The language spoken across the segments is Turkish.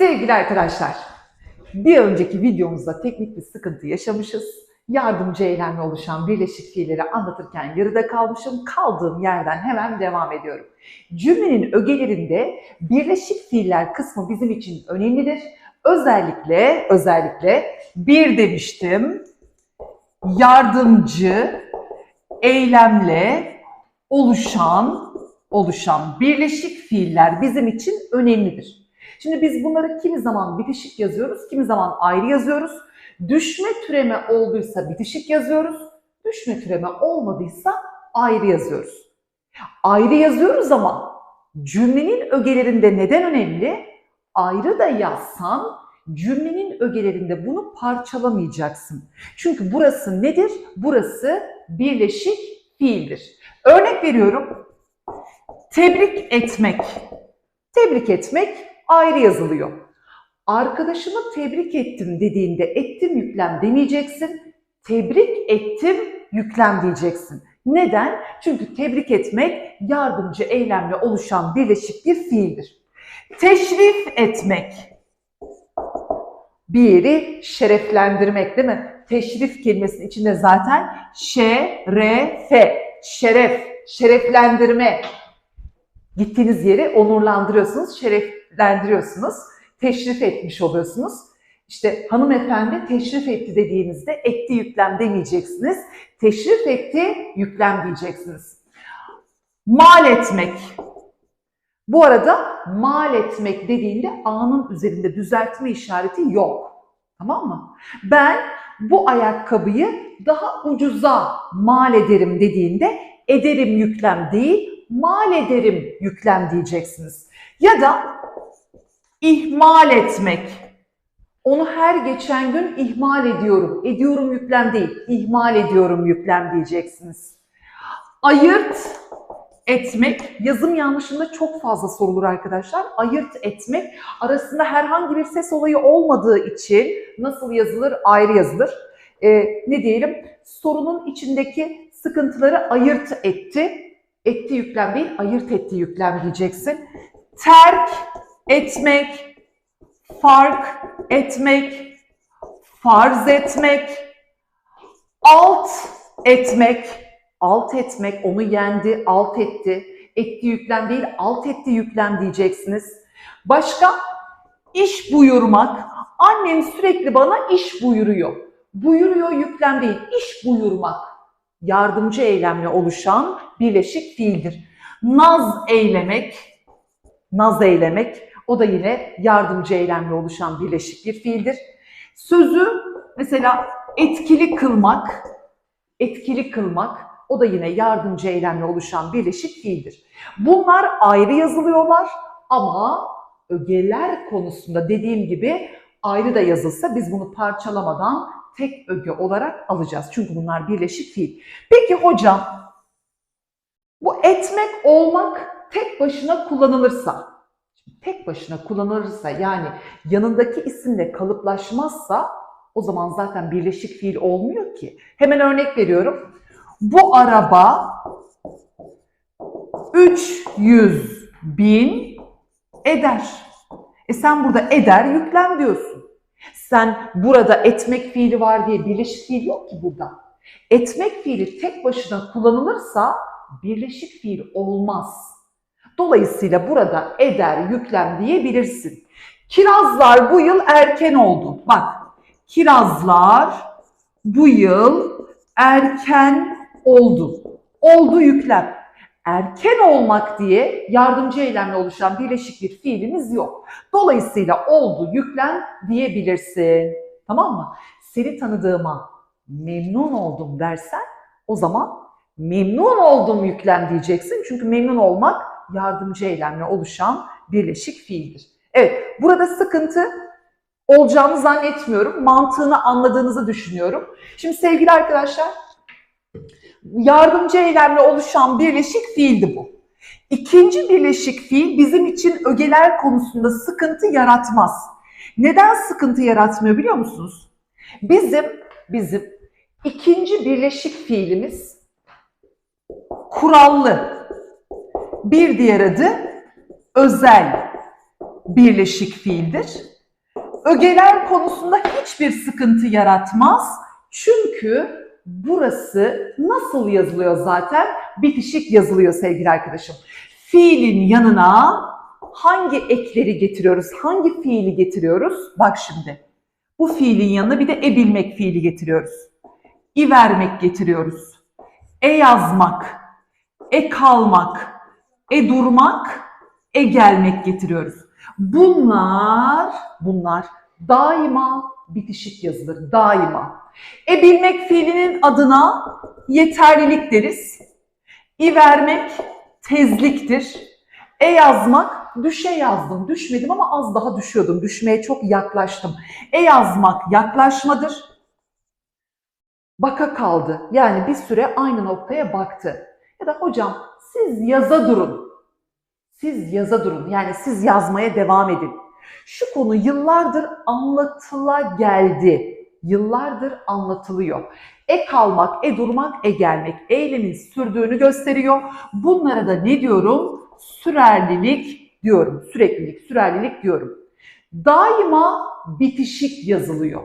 Sevgili arkadaşlar, bir önceki videomuzda teknik bir sıkıntı yaşamışız. Yardımcı eylemle oluşan birleşik fiilleri anlatırken yarıda kalmışım. Kaldığım yerden hemen devam ediyorum. Cümlenin ögelerinde birleşik fiiller kısmı bizim için önemlidir. Özellikle, özellikle bir demiştim. Yardımcı eylemle oluşan, oluşan birleşik fiiller bizim için önemlidir. Şimdi biz bunları kimi zaman bitişik yazıyoruz, kimi zaman ayrı yazıyoruz. Düşme türeme olduysa bitişik yazıyoruz. Düşme türeme olmadıysa ayrı yazıyoruz. Ayrı yazıyoruz ama cümlenin ögelerinde neden önemli? Ayrı da yazsan cümlenin ögelerinde bunu parçalamayacaksın. Çünkü burası nedir? Burası birleşik fiildir. Örnek veriyorum. Tebrik etmek. Tebrik etmek ayrı yazılıyor. Arkadaşımı tebrik ettim dediğinde ettim yüklem demeyeceksin. Tebrik ettim yüklem diyeceksin. Neden? Çünkü tebrik etmek yardımcı eylemle oluşan birleşik bir fiildir. Teşrif etmek. Bir yeri şereflendirmek değil mi? Teşrif kelimesinin içinde zaten şerefe, şeref, şereflendirme. Gittiğiniz yeri onurlandırıyorsunuz, şereflendiriyorsunuz, teşrif etmiş oluyorsunuz. İşte hanımefendi teşrif etti dediğinizde etti yüklem demeyeceksiniz. Teşrif etti yüklem diyeceksiniz. Mal etmek. Bu arada mal etmek dediğinde A'nın üzerinde düzeltme işareti yok. Tamam mı? Ben bu ayakkabıyı daha ucuza mal ederim dediğinde ederim yüklem değil, mal ederim yüklem diyeceksiniz. Ya da ihmal etmek. Onu her geçen gün ihmal ediyorum. Ediyorum yüklem değil, ihmal ediyorum yüklem diyeceksiniz. Ayırt etmek, yazım yanlışında çok fazla sorulur arkadaşlar. Ayırt etmek arasında herhangi bir ses olayı olmadığı için nasıl yazılır? Ayrı yazılır. Ee, ne diyelim? Sorunun içindeki sıkıntıları ayırt etti. Etti yüklem değil, ayırt etti yüklem diyeceksin. Terk etmek, fark etmek, farz etmek, alt etmek, alt etmek, onu yendi, alt etti. Etti yüklem değil, alt etti yüklem diyeceksiniz. Başka? iş buyurmak. Annem sürekli bana iş buyuruyor. Buyuruyor yüklem değil, iş buyurmak. Yardımcı eylemle oluşan birleşik fiildir. Naz eylemek, naz eylemek, o da yine yardımcı eylemle oluşan birleşik bir fiildir. Sözü mesela etkili kılmak, etkili kılmak, o da yine yardımcı eylemle oluşan birleşik fiildir. Bunlar ayrı yazılıyorlar ama ögeler konusunda dediğim gibi ayrı da yazılsa biz bunu parçalamadan tek öge olarak alacağız. Çünkü bunlar birleşik fiil. Peki hocam bu etmek olmak tek başına kullanılırsa, tek başına kullanılırsa yani yanındaki isimle kalıplaşmazsa o zaman zaten birleşik fiil olmuyor ki. Hemen örnek veriyorum. Bu araba 300 bin eder. E sen burada eder yüklem diyorsun. Sen burada etmek fiili var diye birleşik fiil yok ki burada. Etmek fiili tek başına kullanılırsa birleşik fiil olmaz. Dolayısıyla burada eder yüklem diyebilirsin. Kirazlar bu yıl erken oldu. Bak kirazlar bu yıl erken oldu. Oldu yüklem. Erken olmak diye yardımcı eylemle oluşan birleşik bir fiilimiz yok. Dolayısıyla oldu yüklem diyebilirsin. Tamam mı? Seni tanıdığıma memnun oldum dersen o zaman memnun oldum yüklem diyeceksin. Çünkü memnun olmak yardımcı eylemle oluşan birleşik fiildir. Evet, burada sıkıntı olacağını zannetmiyorum. Mantığını anladığınızı düşünüyorum. Şimdi sevgili arkadaşlar, yardımcı eylemle oluşan birleşik fiildi bu. İkinci birleşik fiil bizim için ögeler konusunda sıkıntı yaratmaz. Neden sıkıntı yaratmıyor biliyor musunuz? Bizim bizim ikinci birleşik fiilimiz kurallı. Bir diğer adı özel. birleşik fiildir. Ögeler konusunda hiçbir sıkıntı yaratmaz. Çünkü burası nasıl yazılıyor zaten? Bitişik yazılıyor sevgili arkadaşım. Fiilin yanına hangi ekleri getiriyoruz? Hangi fiili getiriyoruz? Bak şimdi. Bu fiilin yanına bir de e bilmek fiili getiriyoruz. İ vermek getiriyoruz. E yazmak, e kalmak, e durmak, e gelmek getiriyoruz. Bunlar, bunlar daima bitişik yazılır, daima. E bilmek fiilinin adına yeterlilik deriz. İ vermek tezliktir. E yazmak, düşe yazdım, düşmedim ama az daha düşüyordum. Düşmeye çok yaklaştım. E yazmak yaklaşmadır. Baka kaldı. Yani bir süre aynı noktaya baktı. Ya da hocam siz yaza durun. Siz yaza durun. Yani siz yazmaya devam edin. Şu konu yıllardır anlatıla geldi. Yıllardır anlatılıyor. E kalmak, e durmak, e gelmek. Eylemin sürdüğünü gösteriyor. Bunlara da ne diyorum? Sürerlilik diyorum. Süreklilik, sürerlilik diyorum. Daima bitişik yazılıyor.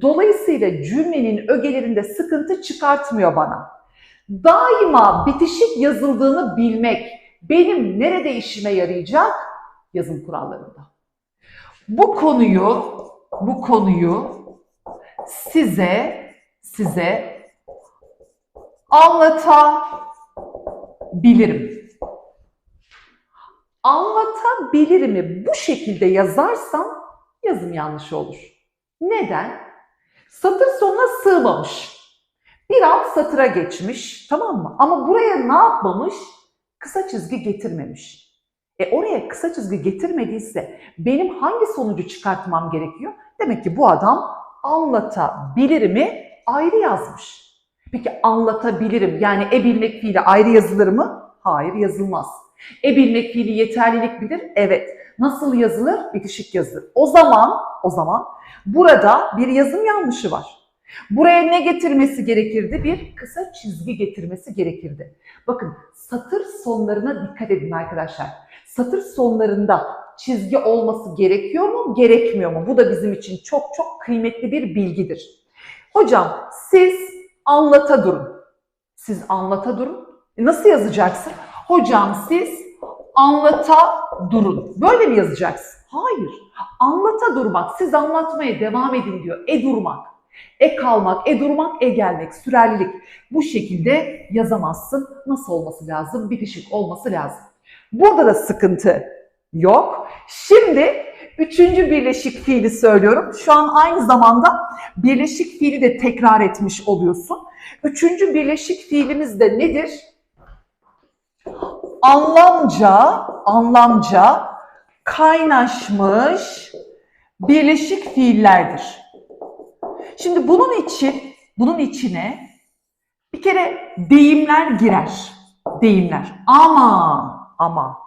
Dolayısıyla cümlenin ögelerinde sıkıntı çıkartmıyor bana. Daima bitişik yazıldığını bilmek benim nerede işime yarayacak? Yazım kurallarında. Bu konuyu, bu konuyu size, size anlatabilirim. Anlatabilirim'i bu şekilde yazarsam yazım yanlış olur. Neden? Satır sonuna sığmamış. Bir alt satıra geçmiş, tamam mı? Ama buraya ne yapmamış? Kısa çizgi getirmemiş. E oraya kısa çizgi getirmediyse benim hangi sonucu çıkartmam gerekiyor? Demek ki bu adam anlatabilirimi ayrı yazmış. Peki anlatabilirim yani e bilmek fiili ayrı yazılır mı? Hayır yazılmaz. E bilmek fiili yeterlilik bilir? Evet. Nasıl yazılır? Bitişik yazılır. O zaman, o zaman burada bir yazım yanlışı var. Buraya ne getirmesi gerekirdi? Bir kısa çizgi getirmesi gerekirdi. Bakın satır sonlarına dikkat edin arkadaşlar. Satır sonlarında çizgi olması gerekiyor mu, gerekmiyor mu? Bu da bizim için çok çok kıymetli bir bilgidir. Hocam siz anlata durun. Siz anlata durun. E, Nasıl yazacaksın? Hocam siz anlata durun. Böyle mi yazacaksın? Hayır. Anlata durmak. Siz anlatmaya devam edin diyor. E durmak. E kalmak, e durmak, e gelmek, sürerlilik. Bu şekilde yazamazsın. Nasıl olması lazım? Bitişik olması lazım. Burada da sıkıntı yok. Şimdi üçüncü birleşik fiili söylüyorum. Şu an aynı zamanda birleşik fiili de tekrar etmiş oluyorsun. Üçüncü birleşik fiilimiz de nedir? Anlamca, anlamca kaynaşmış birleşik fiillerdir. Şimdi bunun için, bunun içine bir kere deyimler girer. Deyimler. Ama, ama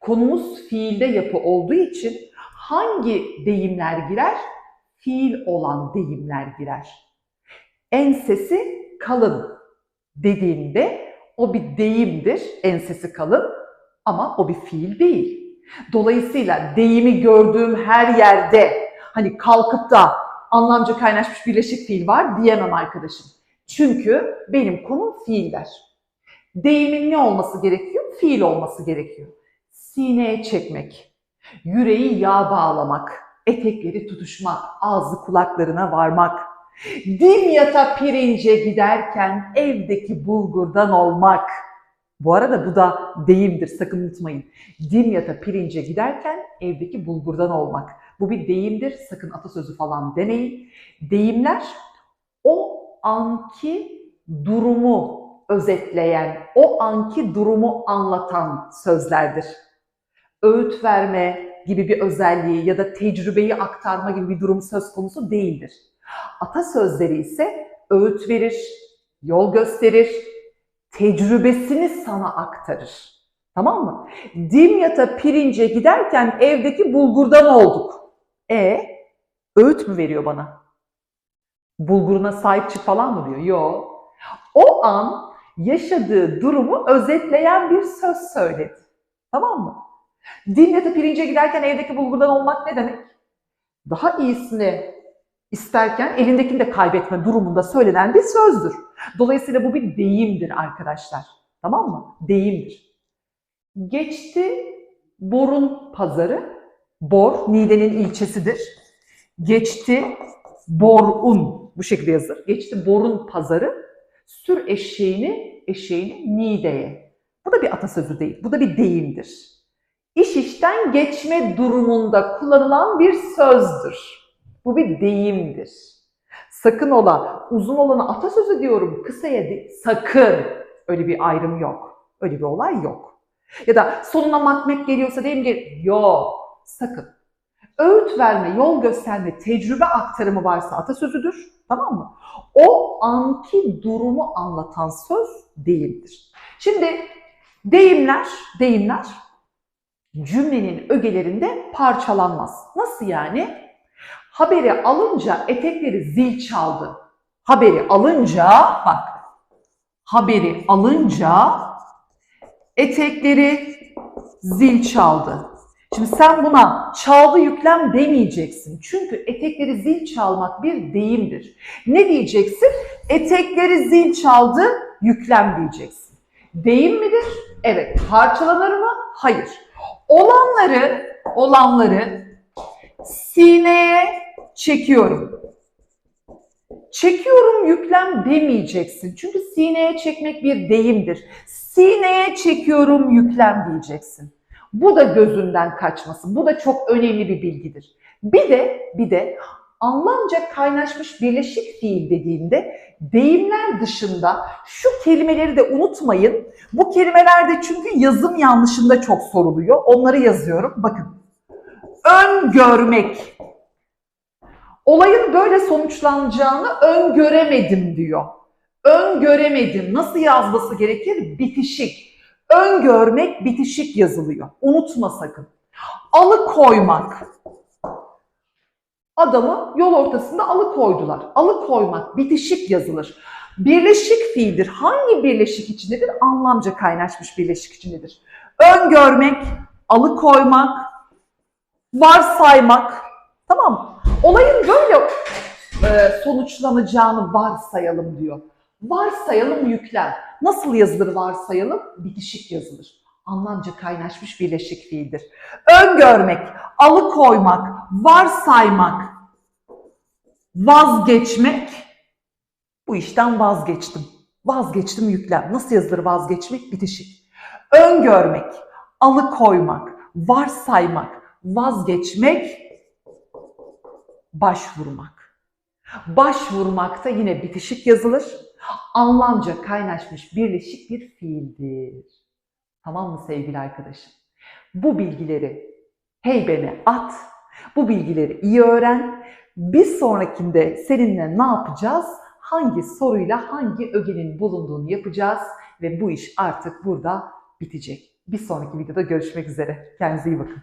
konumuz fiilde yapı olduğu için hangi deyimler girer? Fiil olan deyimler girer. Ensesi kalın dediğinde o bir deyimdir, ensesi kalın ama o bir fiil değil. Dolayısıyla deyimi gördüğüm her yerde hani kalkıp da anlamca kaynaşmış birleşik fiil var diyemem arkadaşım. Çünkü benim konum fiiller. Deyimin ne olması gerekiyor? Fiil olması gerekiyor. Sineye çekmek, yüreği yağ bağlamak, etekleri tutuşmak, ağzı kulaklarına varmak, dimyata pirince giderken evdeki bulgurdan olmak. Bu arada bu da deyimdir sakın unutmayın. Dimyata pirince giderken evdeki bulgurdan olmak. Bu bir deyimdir. Sakın atasözü falan demeyin. Deyimler o anki durumu özetleyen, o anki durumu anlatan sözlerdir. Öğüt verme gibi bir özelliği ya da tecrübeyi aktarma gibi bir durum söz konusu değildir. Atasözleri ise öğüt verir, yol gösterir, tecrübesini sana aktarır. Tamam mı? Dimyata pirince giderken evdeki bulgurdan olduk. E öğüt mü veriyor bana? Bulguruna sahip çık falan mı diyor? Yok. O an yaşadığı durumu özetleyen bir söz söyledi. Tamam mı? Dimyatı pirince giderken evdeki bulgurdan olmak ne demek? Daha iyisini isterken elindekini de kaybetme durumunda söylenen bir sözdür. Dolayısıyla bu bir deyimdir arkadaşlar. Tamam mı? Deyimdir. Geçti Bor'un pazarı. Bor, Niğde'nin ilçesidir. Geçti Bor'un, bu şekilde yazılır. Geçti Bor'un pazarı. Sür eşeğini, eşeğini Niğde'ye. Bu da bir atasözü değil, bu da bir deyimdir. İş işten geçme durumunda kullanılan bir sözdür. Bu bir deyimdir. Sakın ola, uzun olana atasözü diyorum, kısaya değil. Sakın. Öyle bir ayrım yok. Öyle bir olay yok. Ya da sonuna matmek geliyorsa diyeyim ki yok, sakın. Öğüt verme, yol gösterme, tecrübe aktarımı varsa atasözüdür. Tamam mı? O anki durumu anlatan söz değildir. Şimdi deyimler, deyimler cümlenin ögelerinde parçalanmaz. Nasıl yani? Haberi alınca etekleri zil çaldı. Haberi alınca, bak, haberi alınca etekleri zil çaldı. Şimdi sen buna çaldı yüklem demeyeceksin. Çünkü etekleri zil çalmak bir deyimdir. Ne diyeceksin? Etekleri zil çaldı yüklem diyeceksin. Deyim midir? Evet. Parçalanır mı? Hayır. Olanları, olanları sineye çekiyorum. Çekiyorum yüklem demeyeceksin. Çünkü sineye çekmek bir deyimdir. Sineye çekiyorum yüklem diyeceksin. Bu da gözünden kaçmasın. Bu da çok önemli bir bilgidir. Bir de bir de anlamca kaynaşmış birleşik fiil dediğimde deyimler dışında şu kelimeleri de unutmayın. Bu kelimeler de çünkü yazım yanlışında çok soruluyor. Onları yazıyorum. Bakın. Öngörmek. Olayın böyle sonuçlanacağını öngöremedim diyor. Öngöremedim. Nasıl yazması gerekir? Bitişik. Öngörmek bitişik yazılıyor. Unutma sakın. Alıkoymak. Adamı yol ortasında alıkoydular. Alıkoymak bitişik yazılır. Birleşik fiildir. Hangi birleşik içindedir? Anlamca kaynaşmış birleşik içindedir. Öngörmek, alıkoymak, varsaymak. Tamam mı? Olayın böyle e, sonuçlanacağını varsayalım diyor. Varsayalım yüklem. Nasıl yazılır varsayalım? Bitişik yazılır. Anlamca kaynaşmış birleşik fiildir. Öngörmek, alıkoymak, varsaymak, vazgeçmek. Bu işten vazgeçtim. Vazgeçtim yüklem. Nasıl yazılır vazgeçmek? Bitişik. Öngörmek, alıkoymak, varsaymak, vazgeçmek, başvurmak. Başvurmakta yine bitişik yazılır. Anlamca kaynaşmış birleşik bir fiildir. Tamam mı sevgili arkadaşım? Bu bilgileri heybene at. Bu bilgileri iyi öğren. Bir sonrakinde seninle ne yapacağız? Hangi soruyla hangi ögenin bulunduğunu yapacağız ve bu iş artık burada bitecek. Bir sonraki videoda görüşmek üzere. Kendinize iyi bakın.